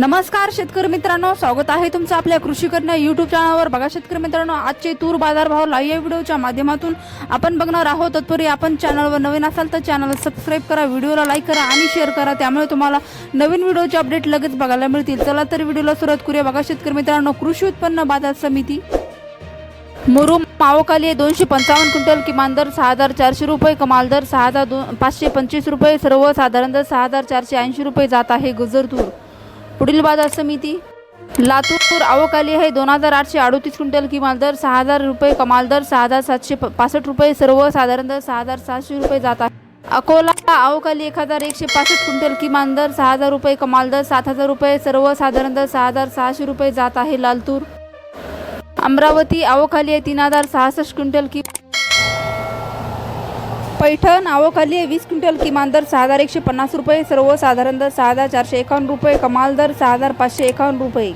नमस्कार शेतकरी मित्रांनो. स्वागत आहे तुमचं आपल्या कृषी करणं युट्यूब चॅनलवर बघा शेतकरी मित्रांनो आजचे तूर बाजारभाव लाईव्ह व्हिडिओच्या माध्यमातून आपण बघणार आहोत. तत्पूर्वी आपण चॅनलवर नवीन असाल तर चॅनलला सबस्क्राईब करा व्हिडिओला लाईक करा आणि शेअर करा. त्यामुळे तुम्हाला नवीन व्हिडिओचे अपडेट लगेच बघायला मिळतील. चला तर व्हिडिओला सुरुवात करूया. बघा शेतकरी मित्रांनो कृषी उत्पन्न बाजार समिती मुरुम मावकाली दोनशे पंचावन्न क्विंटल किमान दर सहा हजार चारशे रुपये कमाल दर सहा हजार दोन पाचशे पंचवीस रुपये सर्वसाधारण दर सहा हजार चारशे ऐंशी रुपये जात आहे गुजर तूर. पुढील बाजार समिती. लातूर आवकाली आहे. दोन हजार आठशे अडोतीस क्विंटल किमान दर सहा हजार रुपये कमाल दर सहा हजार सातशे पासष्ट रुपये सर्वसाधारण दर सहा हजार सातशे रुपये जात आहे. अकोला आवकाली एक हजार एकशे पासष्ट क्विंटल किमान दर सहा हजार रुपये कमाल दर सात हजार रुपये सर्वसाधारण दर सहा हजार सहाशे रुपये जात आहे लालतूर. अमरावती आवखाली आहे. तीन हजार सहासष्ट क्विंटल कि पैठण आवखाली आहे वीस क्विंटल किमान दर सहा हजार एकशे पन्नास रुपये सर्वसाधारण दर सहा हजार चारशे एकावन्न रुपये कमाल दर सहा हजार पाचशे एकावन्न रुपये.